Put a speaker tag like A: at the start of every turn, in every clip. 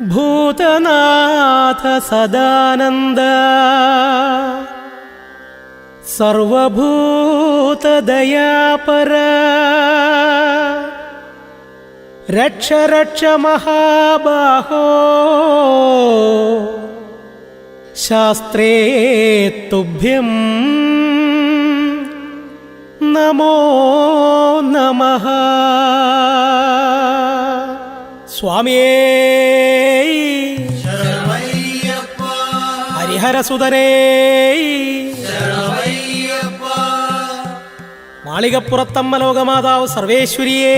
A: भूतनाथ सदानन्द। सर्वभूतदयापर। रक्ष रक्ष महाबाहो। शास्त्रे तुभ्यं। नमो नमः। സ്വാമിയേ. ഹരിഹരസുതനേ മാളികപ്പുറത്തമ്മ ലോകമാതാവ് സർവേശ്വരിയേ.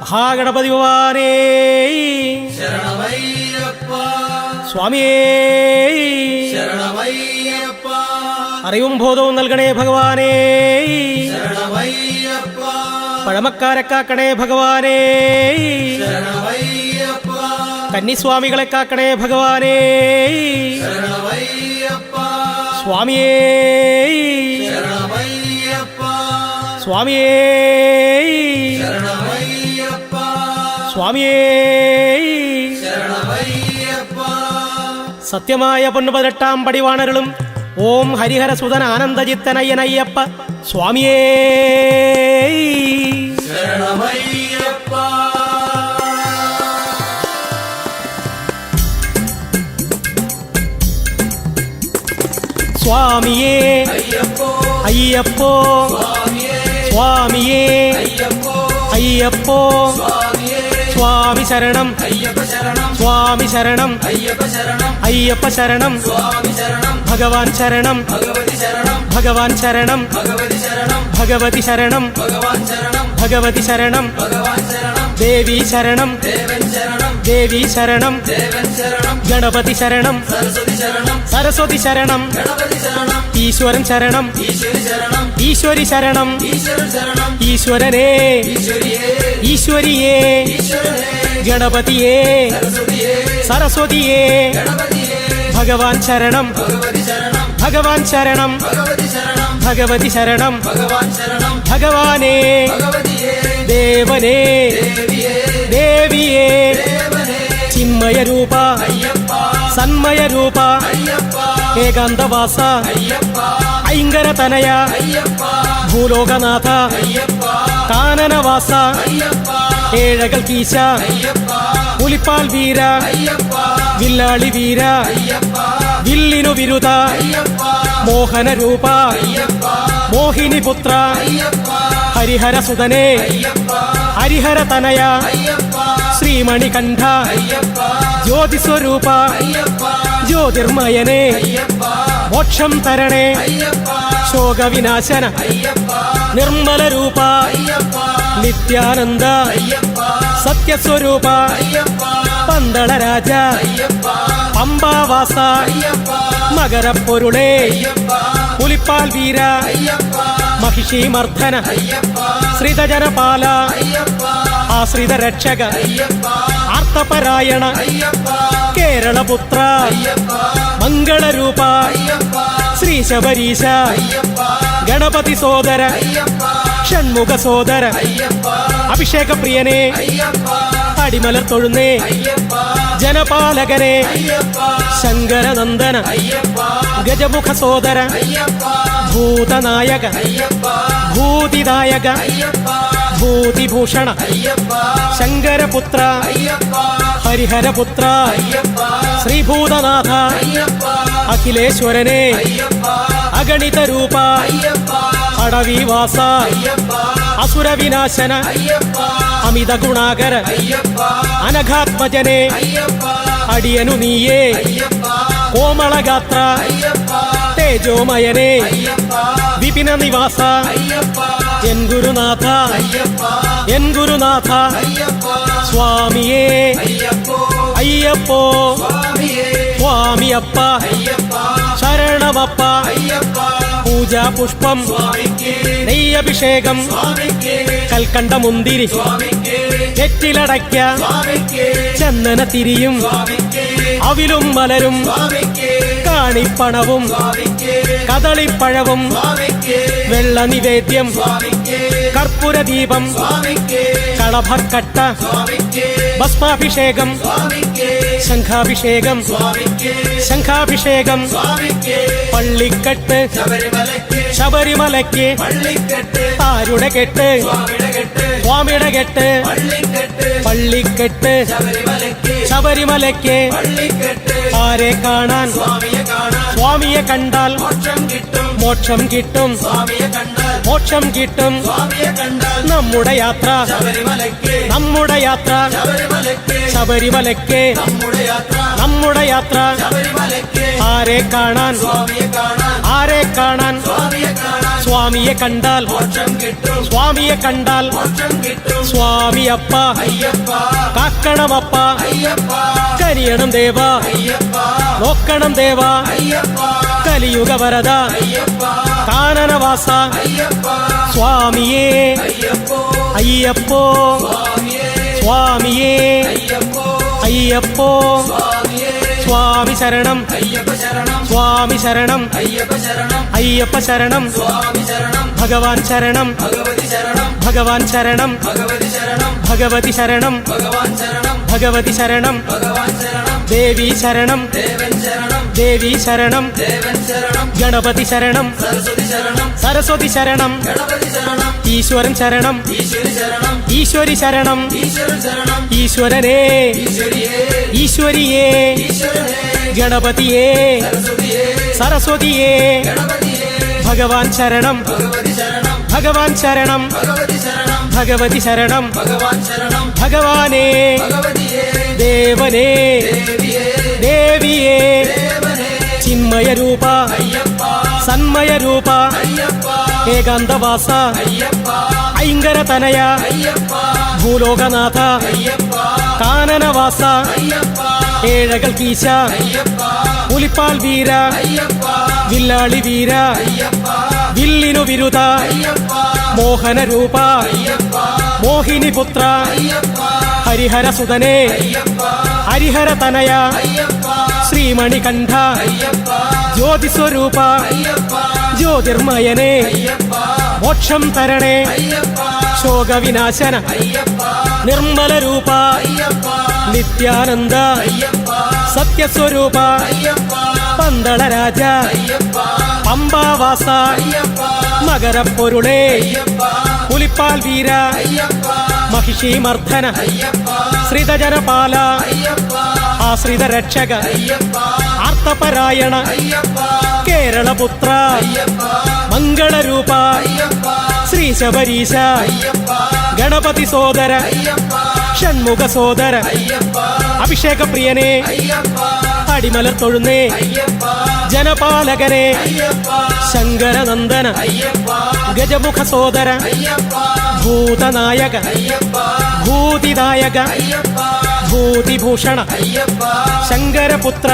A: മഹാഗണപതി ഭവാനേ. സ്വാമിയേ. അറിവും ബോധവും നൽകണേ ഭഗവാനേ. പഴമക്കാരെ കാക്കണേ ഭഗവാനേ. കന്നിസ്വാമികളെ കാക്കണേ ഭഗവാനേ. സ്വാമിയേ. സ്വാമിയേ. സ്വാമിയേ. സത്യമായ പൊന്നു പതിനെട്ടാം പടിവാണരുളും. ഓം ഹരിഹര സുതൻ ആനന്ദജിത്തനയ്യനയ്യപ്പ സ്വാമിയേ. സ്വാമിയേ അയ്യപ്പോ സ്വാമിയേ അയ്യപ്പോ സ്വാമി ശരണം സ്വാമി ശരണം അയ്യപ്പ ശരണം ഭഗവാൻ ശരണം ഭഗവാൻ ശരണം ഭഗവതി ശരണം ഭഗവതി ശരണം ദേവി ശരണം ദേവി ശരണം ഗണപതി ശരണം. സരസ്വതി ശരണം. ഈശ്വരൻ ശരണം. ഈശ്വരി ശരണം. ഈശ്വരനെ. ഈശ്വരിയേ. ഗണപതിയേ. സരസ്വതിയേ. ഭഗവാൻ ശരണം. ഭഗവാൻ ശരണം. ഭഗവതി ശരണം. ഭഗവാനേ. ദേവനേ. ദേവിയേ. ചിന്മയ രൂപ സന്മയ രൂപ ഏകാന്തവാസ. ഐങ്കര തനയ ഭൂലോകനാഥ. കാനനവാസ. ഏഴകൾ കീശ. പുലിപ്പാൽ വീര. വില്ലാളി വീര. വില്ലിനു വിരുത. മോഹന രൂപ മോഹിനി പുത്ര ഹരിഹര സുതനെ ഹരിഹര തനയ ശ്രീമണികണ്ഠ. ജ്യോതിസ്വരൂപ ജ്യോതിർമയനെ മോക്ഷം തരണേ. ശോകവിനാശന നിർമ്മല രൂപ നിത്യാനന്ദ സത്യസ്വരൂപ പന്തള രാജ പമ്പാവാസ മകരപ്പൊരുളേ പുലിപ്പാൽ വീര മഹിഷി മർദ്ദന ശ്രിതജനപാല ആശ്രിത രക്ഷക ആർത്തപരായണ കേരളപുത്ര. മംഗളരൂപ. ശ്രീ ശബരീശ ഗണപതി സോദര. ഷൺമുഖ സോദര. അഭിഷേക പ്രിയനെ അടിമലർ തൊഴുന്നേ. ജനപാലകനെ. ശങ്കരനന്ദന. ഗജമുഖ സോദര. ഭൂതനായക. ഭൂതിദായക ഭൂതിഭൂഷണ ശങ്കരപുത്ര ഹരിഹരപുത്ര ശ്രീഭൂതനാഥ അഖിലേശ്വരനെ അഗണിത രൂപ അടവിവാസ അസുരവിനാശന അമിത ഗുണാകര അനഘാത്മജനെ അടിയനു നീയേ കോമളഗാത്ര തേജോമയനെ വിപിന നിവാസ എൻ ഗുരുനാഥ എൻ ഗുരുനാഥ സ്വാമിയേ അയ്യപ്പോ സ്വാമിയപ്പ ശരണമപ്പ പൂജാ പുഷ്പം നെയ്യഭിഷേകം കൽക്കണ്ട മുന്തിരി നെറ്റിലടയ്ക്ക ചന്ദന തിരിയും അവിലും മലരും കാണിപ്പണവും കദളിപ്പഴവും വെള്ള നിവേദ്യം കർപ്പൂരദീപം കളഭക്കട്ട ഭസ്മാഭിഷേകം ശംഖാഭിഷേകം ശംഖാഭിഷേകം പള്ളിക്കെട്ട് ശബരിമലയ്ക്ക്. ആരുടെ കെട്ട്? സ്വാമിയുടെ കെട്ട്. പള്ളിക്കെട്ട്. ശബരിമലയ്ക്ക്. ആരെ കാണാൻ? സ്വാമിയെ കണ്ടാൽ മോക്ഷം കിട്ടും. മോക്ഷം കിട്ടും. നമ്മുടെ യാത്ര. നമ്മുടെ യാത്ര. ശബരിമലയ്ക്ക്. നമ്മുടെ യാത്ര. ആരെ കാണാൻ. ആരെ കാണാൻ? സ്വാമിയെ കണ്ടാൽ സ്വാമിയെ കണ്ടാൽ സ്വാമിയപ്പ കാക്കണമപ്പ കനിയണം ദേവ നോക്കണം ദേവ കലിയുഗ വരദ കാനനവാസ സ്വാമിയേ അയ്യപ്പോ സ്വാമിയേ അയ്യപ്പോ സ്വാമി ശരണം സ്വാമി ശരണം അയ്യപ്പ ശരണം ഭഗവാൻ ശരണം ഭഗവാൻ ശരണം ഭഗവതി ശരണം ഭഗവതി ശരണം. ദേവി ശരണം. ദേവി ശരണം. ഗണപതി ശരണം. സരസ്വതി ശരണം. ഈശ്വരൻ ശരണം. ഈശ്വരി ശരണം. ഈശ്വരനേ. ഈശ്വരിയേ. ഗണപതിയേ. സരസ്വതിയേ. ഭഗവാൻ ശരണം. ഭഗവാൻ ശരണം. ഭഗവതി ശരണം. ഭഗവാനേ ദേവനേ ദേവിയേ ചിന്മയ രൂപ സന്മയ രൂപ ഏകാന്തവാസ ഐങ്കര തനയ ഭൂലോകനാഥ കാനനവാസ ഏഴകൾ കീശ പുലിപ്പാൽ വീര വില്ലാളി വീര വില്ലിനു വിരുദ മോഹന രൂപ മോഹിനി പുത്ര ഹരിഹര സുതനേ ഹരിഹര തനയ ശ്രീമണികണ്ഠ ജ്യോതിസ്വരൂപ ജ്യോതിർമയനേ മോക്ഷം തരണേ ശോകവിനാശന നിർമ്മല രൂപ നിത്യാനന്ദ സത്യസ്വരൂപ പന്തളരാജ പമ്പാവാസ മകരപ്പൊരുളേ. പുലിപ്പാൽ വീര. മഹിഷി മർദ്ദന. ശ്രിതജനപാല ആശ്രിത രക്ഷക. ആർത്തപരായണ. കേരളപുത്ര. മംഗളരൂപ. ശ്രീ ശബരീശ ഗണപതി സോദര. ഷൺമുഖ സോദര. അഭിഷേക പ്രിയനെ അടിമലർ തൊഴുന്നേ. ജനപാലകനെ. ശങ്കരനന്ദന ഗജമുഖ സോദര ഭൂതനായക ഭൂതിദായക ഭൂതിഭൂഷണ ശങ്കരപുത്ര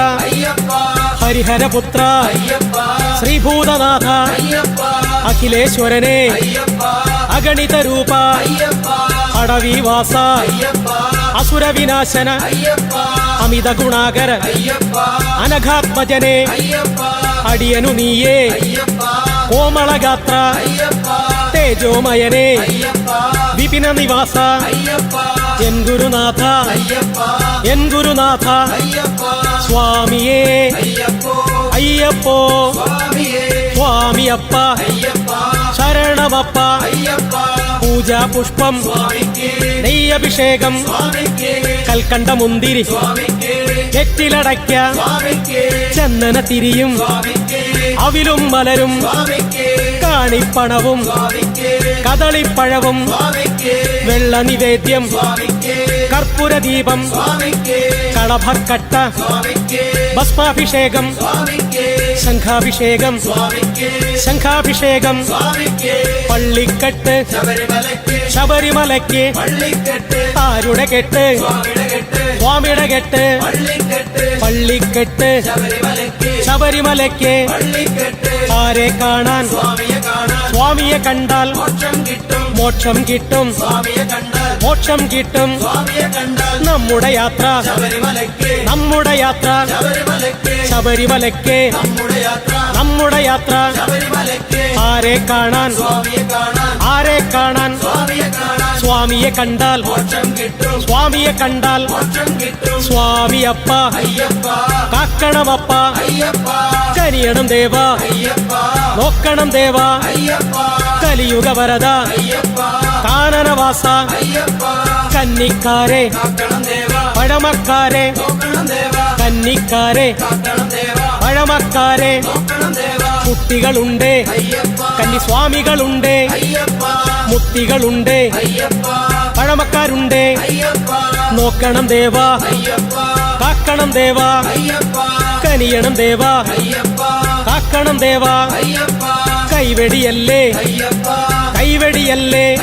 A: ഹരിഹരപുത്ര ശ്രീഭൂതനാഥ അഖിലേശ്വരനെ അഗണിത രൂപ അടവിവാസ അസുരവിനാശന അമിത ഗുണാകര അനഘാത്മജനെ അടിയനു നീയേ. കോമളഗാത്ര. തേജോമയനെ. വിപിന നിവാസ എൻ ഗുരുനാഥ. എൻ ഗുരുനാഥ. സ്വാമിയേ. അയ്യപ്പോ. സ്വാമിയപ്പ. ശരണമപ്പ. പൂജാ പുഷ്പം നെയ്യഭിഷേകം. കൽക്കണ്ട മുന്തിരി കെറ്റിലടയ്ക്ക ചന്ദന തിരിയും. അവിലും മലരും. കാണിപ്പണവും. കദളിപ്പഴവും. വെള്ള നിവേദ്യം കർപ്പൂരദീപം. കളഭക്കട്ട. ഭസ്മാഭിഷേകം. ശംഖാഭിഷേകം. ശംഖാഭിഷേകം. പള്ളിക്കെട്ട്. ശബരിമലയ്ക്ക്. ആരുടെ കെട്ട്? സ്വാമിയുടെ കെട്ട് പള്ളിക്കെട്ട് ശബരിമലയ്ക്ക് ആരെ കാണാൻ? സ്വാമിയെ കണ്ടാൽ മോക്ഷം കിട്ടും. മോക്ഷം കിട്ടും. നമ്മുടെ യാത്ര നമ്മുടെ യാത്ര ശബരിമലയ്ക്ക് നമ്മുടെ യാത്ര. ആരെ കാണാൻ? ആരെ കാണാൻ? സ്വാമിയെ കണ്ടാൽ
B: മോക്ഷം കിട്ടും
A: സ്വാമിയെ കണ്ടാൽ
B: മോക്ഷം കിട്ടും
A: സ്വാമിയപ്പ
B: അയ്യപ്പ
A: കാക്കണമപ്പ
B: അയ്യപ്പ
A: കനിയണം ദേവ
B: അയ്യപ്പ
A: നോക്കണം ദേവ
B: അയ്യപ്പ
A: കലിയുഗ വരദ
B: അയ്യപ്പ
A: കാനനവാസ
B: അയ്യപ്പ
A: കന്നിക്കാരെ
B: കാക്കണം ദേവ
A: പഴമക്കാരെ
B: നോക്കണം ദേവ
A: കന്നിക്കാരെ
B: കാക്കണം ദേവ
A: പഴമക്കാരെ
B: നോക്കണം ദേവ
A: കുട്ടികളുണ്ട്
B: അയ്യപ്പ
A: കന്നിസ്വാമികളുണ്ട്
B: അയ്യപ്പ
A: പഴമക്കാരുണ്ട്. നോക്കണം ദേവാ. കാക്കണം ദേവാ. കനിയണം ദേവാ. കാക്കണം ദേവ. കൈവെടിയല്ലേ. കൈവെടിയല്ലേ.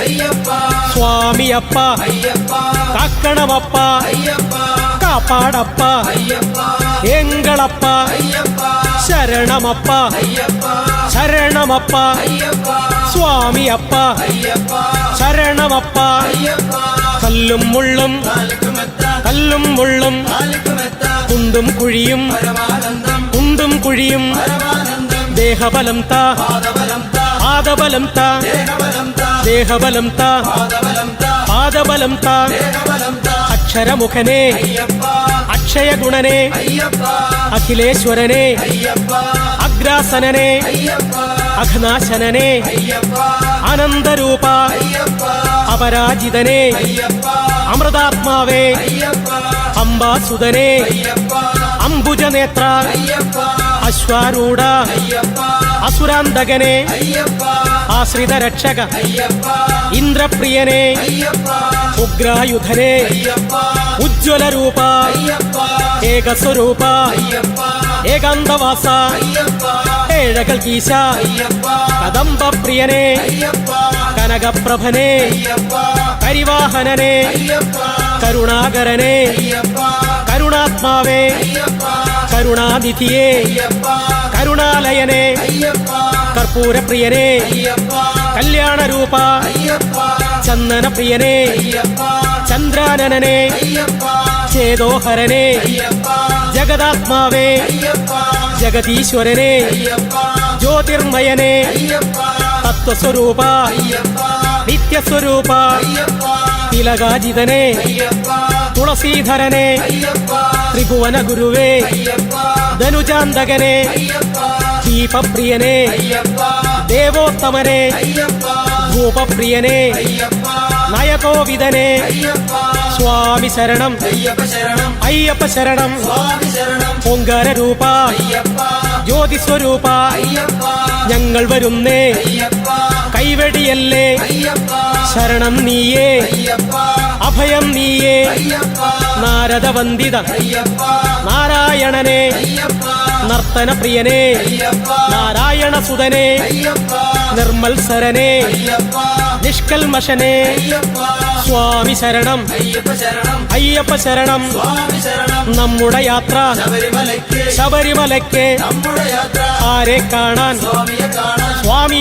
A: സ്വാമിയപ്പ കാക്കണമപ്പ. കാപ്പാടപ്പ. എങ്കളപ്പ.
B: അയ്യപ്പ
A: ശരണമപ്പ
B: അയ്യപ്പ
A: ശരണമപ്പ
B: അയ്യപ്പ
A: സ്വാമിയപ്പ
B: അയ്യപ്പ
A: ശരണമപ്പ
B: അയ്യപ്പ
A: കല്ലും മുള്ളും
B: കാലിക്കുമെത്ത
A: കല്ലും മുള്ളും
B: കാലിക്കുമെത്ത
A: കുണ്ടും കുഴിയും
B: പരമാനന്ദം
A: കുണ്ടും കുഴിയും
B: പരമാനന്ദം
A: ദേഹബലം അക്ഷയഗുണനെ അഖിലേശ്വരനെ അഗ്രാസനനെ അഘനാശനനെ അനന്തരൂപ അപരാജിതനെ അമൃതാത്മാവേ അംബാസുതനെ അംബുജനേത്ര അശ്വാരൂഢ അസുരാന്തകനെ ആശ്രിത രക്ഷക ഇന്ദ്രപ്രിയനെ ഉഗ്രായുധനെ ഉജ്ജ്വല
B: രൂപ
A: ഏകസ്വരൂപ ഏകാന്തവാസ ഏഴകൾ കീശ കദംബപ്രിയനെ
B: അയ്യപ്പ
A: കനകപ്രഭനെ കരിവാഹനനെ കരുണാകരനെ കരുണാത്മാവേ കരുണാനിധിയെ കരുണാലയനെ
B: അയ്യപ്പ.
A: കർപ്പൂരപ്രിയനെ കല്യാണ
B: രൂപ
A: ചന്ദന
B: പ്രിയനെ
A: ചന്ദ്രാനനെ ചേതോഹരനെ. ജഗദാത്മാവേ.
B: ജഗതീശ്വരനെ.
A: ജ്യോതിർമയനെ. തത്വസ്വരൂപ. നിത്യസ്വരൂപ. തിലകാജിതനെ. തുളസീധരനെ. ത്രിഭുവന ഗുരുവേ ധനുജാന്തകനെ. ദീപപ്രിയനെ ദേവോത്തമനെ. ഭൂപപ്രിയനെ നയകോവിതനെ സ്വാമി ശരണം.
B: അയ്യപ്പ ശരണം.
A: ഓങ്കാര രൂപ ജ്യോതിസ്വരൂപ. ഞങ്ങൾ വരുന്നേ. കൈവെടിയല്ലേ. ശരണം നീയേ. അഭയം നീയേ. നാരദവന്ദിത. നാരായണനെ.
B: അയ്യപ്പ.
A: നർത്തന പ്രിയനെ നാരായണ സുതനെ നിർമ്മത്സരനെ നിഷ്കൽമശനെ സ്വാമി ശരണം
B: അയ്യപ്പ ശരണം
A: നമ്മുടെ യാത്ര
B: ശബരിമലയ്ക്ക്
A: ആരെ കാണാൻ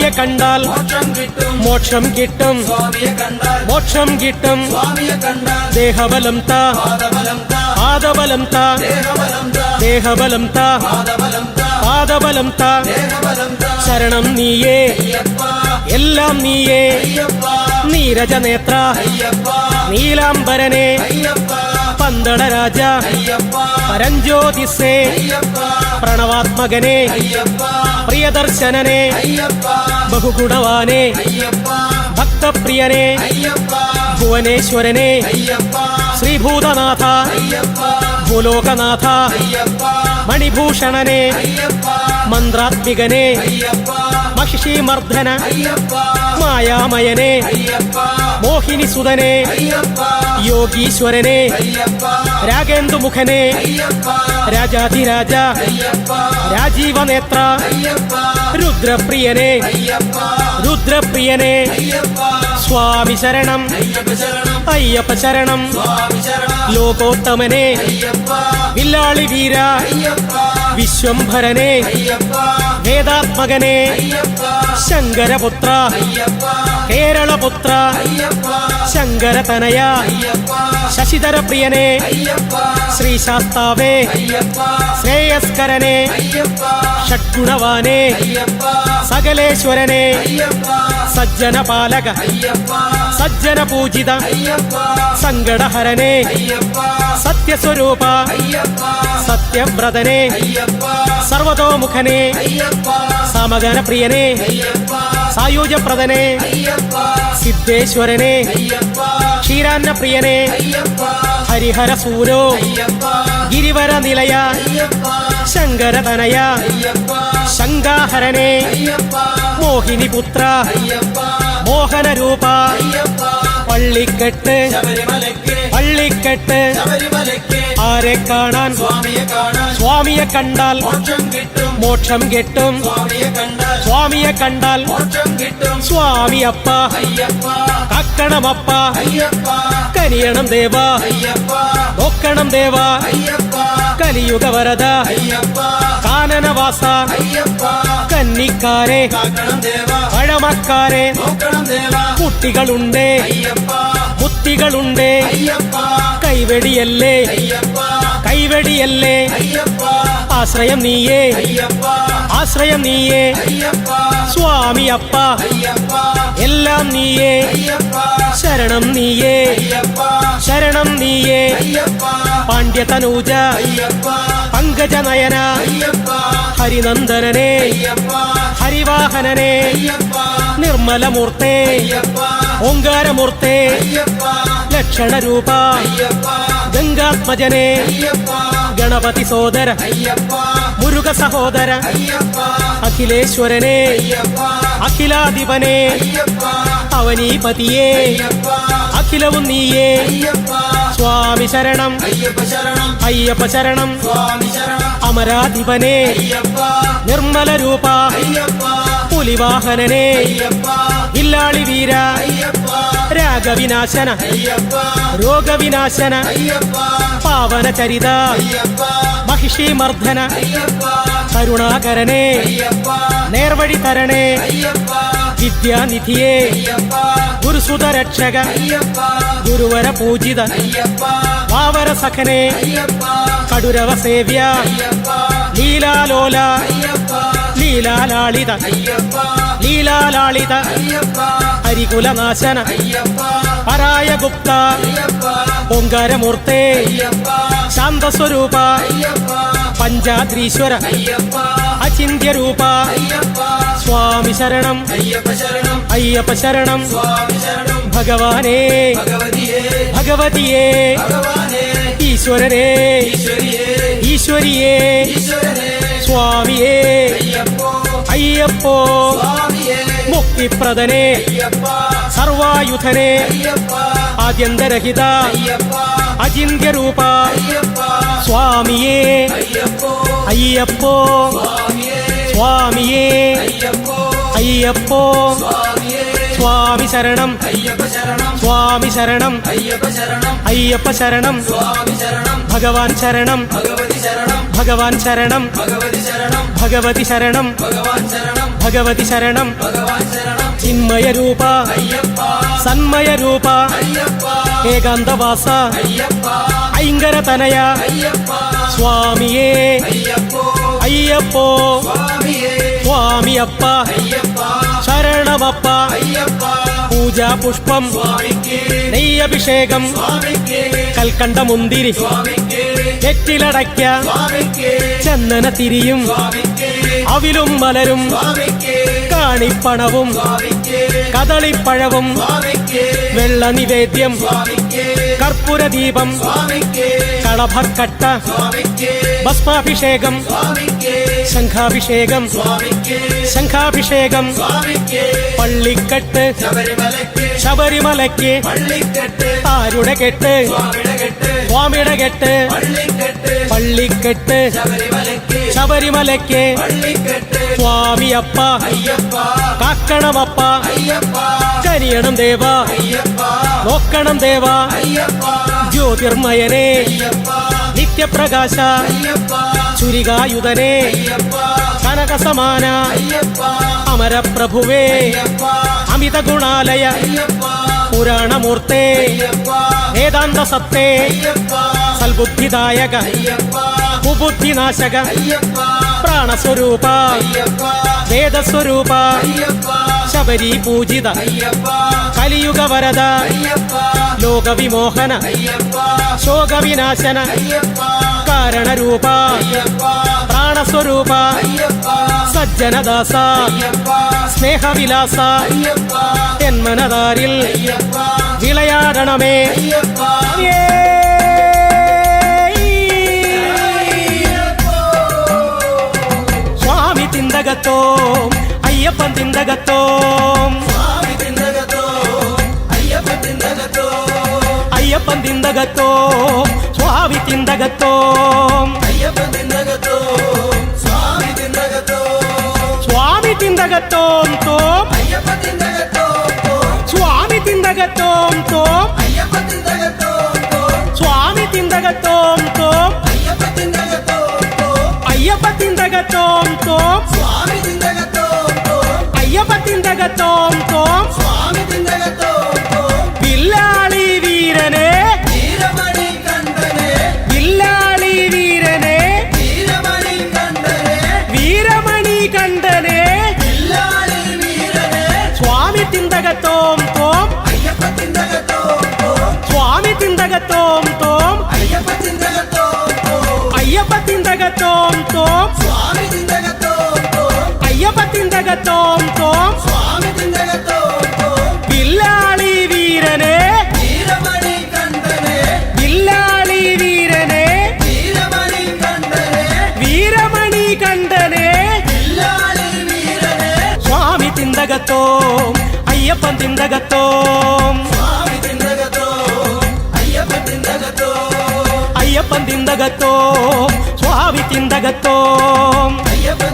B: സ്വാമിയെ
A: കണ്ടാൽ
B: മോക്ഷം കിട്ടും.
A: മോക്ഷം കിട്ടും. ദേഹബലം താ
B: സ്വാമിയെ കണ്ടാൽ
A: ദേഹബലം താ.
B: പാദബലം താ.
A: പാദബലം താ.
B: ദേഹബലം താ.
A: ദേഹബലം താ.
B: പാദബലം രാജ
A: പരഞ്ജ്യോതിസേ താ.
B: പ്രിയദർശനനെ ബഹുഗുണവാനെ
A: ഭക്തപ്രിയനെ ഭുവനേശ്വരനെ
B: ശ്രീഭൂതനാഥ
A: ഭൂലോകനാഥ മണിഭൂഷണനെ
B: മന്ത്രാത്മികനെ
A: മഹിഷിമർദ്ദന
B: മായാമയനെ
A: മോഹിനി
B: സുതനെ
A: യോഗീശ്വരനെ
B: രാഗേന്ദുമുഖനെ
A: രാജാധിരാജ
B: രാജീവ
A: നേത്ര
B: രുദ്രപ്രിയനെ
A: രുദ്രപ്രിയനെ
B: സ്വാമി
A: ശരണം
B: അയ്യപ്പ
A: ശരണം
B: ലോകോത്തമനെ
A: വില്ലാളി വീര വിശ്വംഭരനെ വേദാത്മകനെ ശങ്കരപുത്ര കേരളപുത്ര ശങ്കരതനയ ശശിധര പ്രിയനെ ശ്രീ ശാസ്താവേ ശ്രേയസ്കരനെ. ഷഡ്ഗുണവാനെ. സകലേശ്വരനെ. സജ്ജന പാലക
B: സജ്ജന
A: പൂജിത
B: സങ്കടഹരനെ.
A: സത്യസ്വരൂപ. സത്യവ്രതനെ സർവതോമുഖനെ. സമഗന പ്രിയനെ സായുജപ്രദനെ സിദ്ധേശ്വരനെ. ക്ഷീരാന്ന പ്രിയനെ. ഹരിഹര സൂരോ. ഗിരിവര നിലയ. ശങ്കര
B: തനയ.
A: ശങ്കാഹരനെ മോഹിനി പുത്ര. മോഹന രൂപ. പള്ളിക്കെട്ട്. പള്ളിക്കെട്ട്.
B: ശബരിമലയ്ക്ക്
A: ആരെ കാണാൻ
B: സ്വാമിയെ കാണാൻ
A: സ്വാമിയെ കണ്ടാൽ
B: മോക്ഷം കിട്ടും
A: മോക്ഷം കിട്ടും
B: സ്വാമിയെ കണ്ടാൽ
A: സ്വാമിയെ കണ്ടാൽ
B: മോക്ഷം കിട്ടും
A: സ്വാമി അപ്പ
B: അയ്യപ്പ
A: കക്കണമപ്പ
B: അയ്യപ്പ
A: കനിയണം ദേവ
B: അയ്യപ്പ
A: നോക്കണം ദേവ
B: അയ്യപ്പ
A: കലിയുഗ വരദ
B: അയ്യപ്പ
A: കാനനവാസ
B: അയ്യപ്പ
A: കന്നിക്കാരെ
B: കാക്കണം ദേവ
A: പഴമക്കാരെ
B: നോക്കണം ദേവ
A: കുട്ടികളുണ്ട്
B: അയ്യപ്പ
A: ബുദ്ധികളുണ്ട്
B: അയ്യപ്പ
A: കൈവെടിയല്ലേ
B: അയ്യപ്പ
A: കൈവെടിയല്ലേ നിർമ്മലമൂർത്തേ ഓങ്കാരമൂർത്തേ ലക്ഷണരൂപ ഗംഗാത്മജനെ ഗണപതി സോദര മുരുക സഹോദര അഖിലേശ്വരനെ അഖിലാധിപനെ അവനീപതിയെ അഖിലവും നീയേ സ്വാമി ശരണം
B: അയ്യപ്പ ശരണം.
A: അമരാധിപനെ നിർമ്മല രൂപ പുലിവാഹനനെ ഇല്ലാളി വീര. രാഗവിനാശന. രോഗവിനാശന. പാവന ചരിത മഹിഷി മർദ്ദന കരുണാകരനേ. നേർവഴി തരണേ വിദ്യാനിധിയെ.
B: അയ്യപ്പ.
A: ഗുരുസുത രക്ഷക
B: അയ്യപ്പ.
A: ഗുരുവര പൂജിത
B: പാവര
A: വാവര സഖനെ കടുരവ സേവ്യ ലീലാലോല ലീലാലാളിത. ലീലാലാളിത. ഹരികുലനാശന പരായ ഗുപ്ത
B: പൊങ്കരമൂർത്തേ
A: ശാന്തസ്വരൂപ. പഞ്ചാദ്രീശ്വര. അചിന്യരൂപ സ്വാമി ശരണം.
B: അയ്യപ്പ ശരണം.
A: ഭഗവാനേ.
B: ഭഗവതിയെ.
A: ഈശ്വരനേ.
B: ഈശ്വരിയെ.
A: ഈശ്വരിയേ
B: ഈശ്വരനെ
A: സ്വാമിയേ
B: അയ്യപ്പോ
A: അയ്യപ്പോ
B: സ്വാമിയെ
A: മുക്തിപ്രദനെ
B: അയ്യപ്പ
A: സർവായുധനെ
B: അയ്യപ്പ
A: ആദ്യന്തരഹിത
B: അയ്യപ്പ
A: അചിന്യരൂപ
B: അയ്യപ്പ
A: സ്വാമിയേ
B: അയ്യപ്പോ
A: അയ്യപ്പോ
B: സ്വാമിയെ
A: സ്വാമിയേ
B: അയ്യപ്പോ
A: അയ്യപ്പോ
B: സ്വാമിയെ
A: സ്വാമി ശരണം
B: അയ്യപ്പ ശരണം
A: സ്വാമി ശരണം
B: അയ്യപ്പ ശരണം
A: അയ്യപ്പ ശരണം
B: സ്വാമി ശരണം
A: ഭഗവാൻ ശരണം
B: ഭഗവതി ശരണം
A: ശരണമപ്പ.
B: പൂജാപുഷ്പം
A: പൂജാ പുഷ്പം. നെയ്യഭിഷേകം. കൽക്കണ്ട മുന്തിരി
B: കെറ്റിലടയ്ക്ക
A: ചന്ദന തിരിയും അവിലും മലരും. കാണിപ്പണവും. കദളിപ്പഴവും. വെള്ള നിവേദ്യം കർപ്പൂരദീപം.
B: സ്വാമിക്ക്
A: ഭസ്മാഭിഷേകം. ശംഖാഭിഷേകം. ശംഖാഭിഷേകം. പള്ളിക്കെട്ട്.
B: ശബരിമലയ്ക്ക്.
A: ആരുടെ കെട്ട്?
B: സ്വാമിയുടെ കെട്ട്. പള്ളിക്കെട്ട്. ശബരിമലയ്ക്ക്.
A: സ്വാമിയപ്പ കാക്കണമപ്പ കനിയണം ദേവ. നോക്കണം ദേവ. ജ്യോതിർമയനെ. നിത്യപ്രകാശ. ചുരികായുധനെ. കനകസമാന. അമരപ്രഭുവേ. അമിത ഗുണാലയ പുരാണമൂർത്തേ. വേദാന്ത സത്തേ സൽബുദ്ധിദായക. കുബുദ്ധിനാശക. പ്രാണസ്വരൂപ. വേദസ്വരൂപ. ശബരി പൂജിത. കലിയുഗ വരദ. ലോകവിമോഹന. ശോകവിനാശന. കാരണരൂപ. പ്രാണസ്വരൂപ. സജ്ജനദാസ. സ്നേഹവിലാസ.
B: അയ്യപ്പ.
A: വിളയാടണമേ. അയ്യപ്പൻ തിന്തകത്തോം
B: സ്വാമി തിന്തകത്തോ അയ്യപ്പ തിന്തകത്തോ
A: അയ്യപ്പൻ തിന്തകത്തോം സ്വാമി തിന്തകത്തോം
B: അയ്യപ്പ തിന്തകത്തോ സ്വാമി തിന്തകത്തോ
A: സ്വാമി തിന്തകത്തോം
B: തിന്തകത്തോം
A: തോം. വില്ലാളി വീരനെ. വില്ലാളി വീരനെ.
B: വീരമണി കണ്ടനെ.
A: സ്വാമി തിന്തകത്തോം തോം. സ്വാമി തിന്തകത്തോം തോം.
B: അയ്യപ്പ തിന്തകത്തോ
A: തോം. അയ്യപ്പ തിന്തകത്തോം തോം.
B: തിന്തകത്തോം
A: അയ്യപ്പൻ തിന്തകത്തോം
B: സ്വാമി തിന്തകത്തോ അയ്യപ്പ തിന്തകത്തോ
A: അയ്യപ്പൻ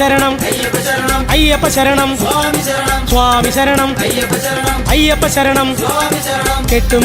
A: സ്വാമി ശരണം
B: അയ്യപ്പ ശരണം
A: അയ്യപ്പ ശരണം
B: സ്വാമി ശരണം
A: സ്വാമി ശരണം
B: അയ്യപ്പ ശരണം
A: അയ്യപ്പ ശരണം
B: സ്വാമി ശരണം
A: കെട്ടും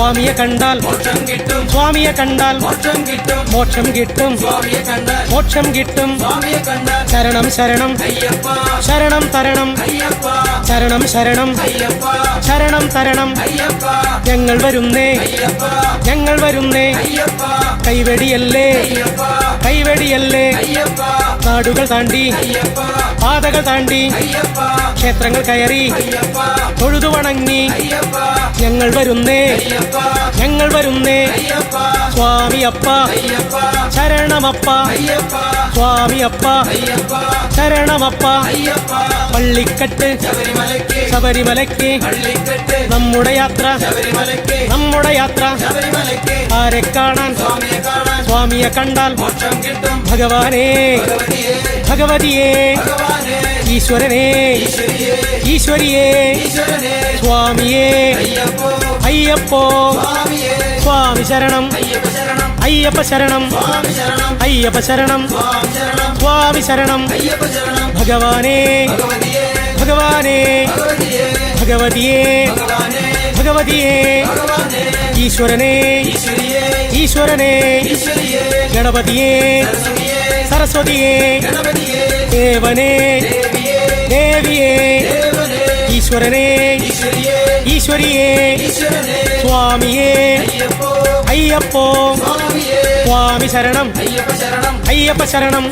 B: സ്വാമിയെ
A: കണ്ടാൽ
B: മോക്ഷം കിട്ടും.
A: സ്വാമിയെ കണ്ടാൽ
B: മോക്ഷം കിട്ടും.
A: മോക്ഷം കിട്ടും.
B: സ്വാമിയെ കണ്ടാൽ
A: മോക്ഷം കിട്ടും.
B: സ്വാമിയെ കണ്ടാൽ
A: ശരണം ശരണം.
B: അയ്യപ്പ.
A: ശരണം തരണം.
B: അയ്യപ്പ.
A: ശരണം ശരണം.
B: അയ്യപ്പ.
A: ശരണം തരണം.
B: അയ്യപ്പ.
A: ഞങ്ങൾ വരുന്നേ.
B: അയ്യപ്പ.
A: ഞങ്ങൾ വരുന്നേ.
B: അയ്യപ്പ.
A: കൈവെടിയല്ലേ.
B: അയ്യപ്പ.
A: കൈവെടിയല്ലേ.
B: അയ്യപ്പ.
A: നാടുകൾ താണ്ടി.
B: അയ്യപ്പ.
A: പാതകൾ താണ്ടി.
B: അയ്യപ്പ.
A: ക്ഷേത്രങ്ങൾ കയറി.
B: അയ്യപ്പ.
A: തൊഴുതു വണങ്ങി.
B: അയ്യപ്പ.
A: ഞങ്ങൾ വരുന്നേ.
B: അയ്യപ്പ.
A: ഞങ്ങൾ വരുന്നേ. സ്വാമി അപ്പ ശരണമപ്പ. സ്വാമി അപ്പ ശരണമപ്പ. പള്ളിക്കെട്ട്.
B: ശബരിമലയ്ക്ക്.
A: നമ്മുടെ യാത്ര. നമ്മുടെ യാത്ര. ആരെ കാണാൻ?
B: സ്വാമിയെ
A: കണ്ടാൽ ഭഗവാനെ.
B: ഭഗവതിയെ.
A: ഈശ്വരനെ.
B: ഈശ്വരിയെ.
A: സ്വാമിയേ.
B: അയ്യപ്പോ
A: അയ്യപ്പോ
B: സ്വാമിയെ
A: സ്വാമി ശരണം
B: അയ്യപ്പ ശരണം
A: അയ്യപ്പ ശരണം
B: സ്വാമി ശരണം
A: അയ്യപ്പ ശരണം
B: സ്വാമി ശരണം
A: സ്വാമി ശരണം
B: അയ്യപ്പ ശരണം
A: ഭഗവാനേ
B: ഈശ്വരിയെ
A: സ്വാമിയേ
B: അയ്യപ്പോ
A: സ്വാമി ശരണം
B: അയ്യപ്പ ശരണം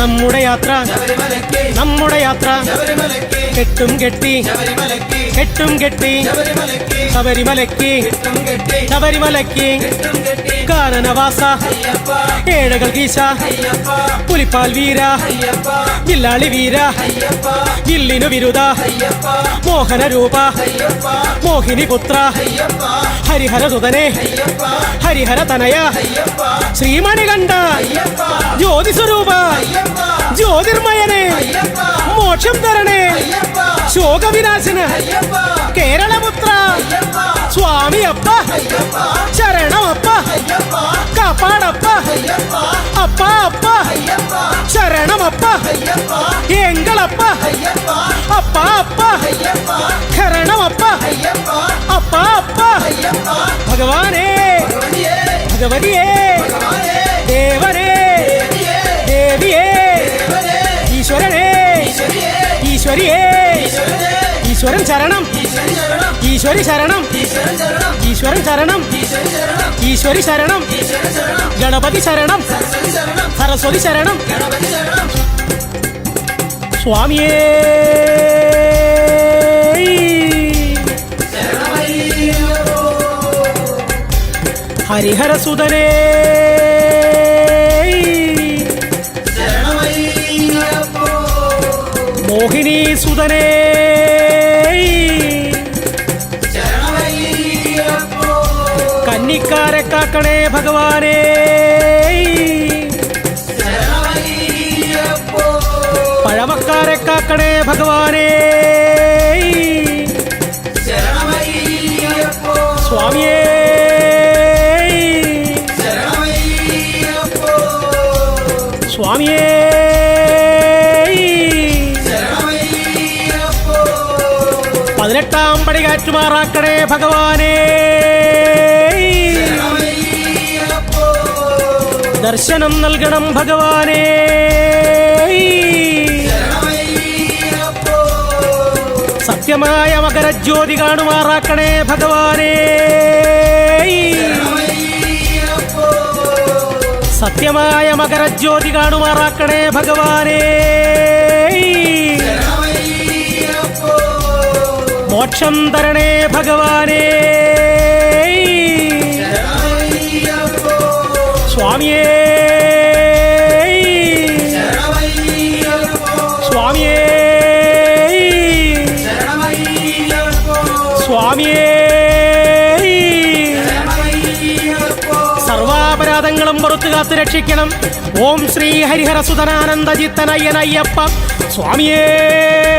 A: നമ്മുടെ യാത്ര നമ്മുടെ യാത്ര കെട്ടും കെട്ടി കെട്ടും കെട്ടി
B: ശബരിമലയ്ക്ക്
A: ശബരിമലയ്ക്ക് കാനനവാസ ഏഴകൾ കീശ പുലിപ്പാൽ വീര വില്ലാളി വീര ഇല്ലിനു വിരുദ മോഹന രൂപ മോഹിനി പുത്ര ഹരിഹര സുതനെ ഹരിഹര തനയ
B: ശ്രീമണികണ്ഠ
A: ശ്രീമണി കണ്ട
B: അയ്യപ്പ
A: ജ്യോതി സ്വരൂപ
B: അയ്യപ്പ
A: ജ്യോതിർമയനെ മോക്ഷം തരണേ ശോകവിനാശന കേരളപുത്ര സ്വാമി അപ്പ കാപ്പാടപ്പ
B: അയ്യപ്പ
A: അപ്പ അപ്പ
B: അയ്യപ്പ
A: ശരണമപ്പ
B: അയ്യപ്പ
A: എങ്കളപ്പ
B: അയ്യപ്പ
A: അപ്പ അപ്പ
B: അയ്യപ്പ
A: കരണമപ്പ
B: അയ്യപ്പ
A: അപ്പ അപ്പ
B: അയ്യപ്പ
A: ഭഗവാനേ
B: ഭഗവതിയെ
A: ഭഗവതിയേ
B: ഈശ്വരി
A: ശരണം.
B: ഈശ്വരൻ ശരണം.
A: ഈശ്വരി ശരണം. ഗണപതി ശരണം.
B: സരസ്വതി ശരണം.
A: സ്വാമിയേ. ഹരിഹരസുതനേ മോഹിനി സുതനേ കന്നിക്കാരെ കാക്കണേ ഭഗവാനേ. പഴമക്കാരെ കാക്കണേ ഭഗവാനേ. സ്വാമിയേ. സ്വാമിയേ. പതിനെട്ടാം പടി കാറ്റുമാറാക്കണേ ഭഗവാനേ. ദർശനം നൽകണം ഭഗവാനേ. സത്യമായ മകരജ്യോതി കാണുമാറാക്കണേ ഭഗവാനേ. സത്യമായ മകരജ്യോതി കാണുമാറാക്കണേ ഭഗവാനേ. മോക്ഷം തരണേ ഭഗവാനേ. സ്വാമിയേ. സ്വാമിയേ. സ്വാമിയേ. സർവാപരാധങ്ങളും പുറത്തു കാത്ത് രക്ഷിക്കണം. ഓം ശ്രീ ഹരിഹര സുതനാനന്ദജിത്തനയ്യനയ്യപ്പ സ്വാമിയേ.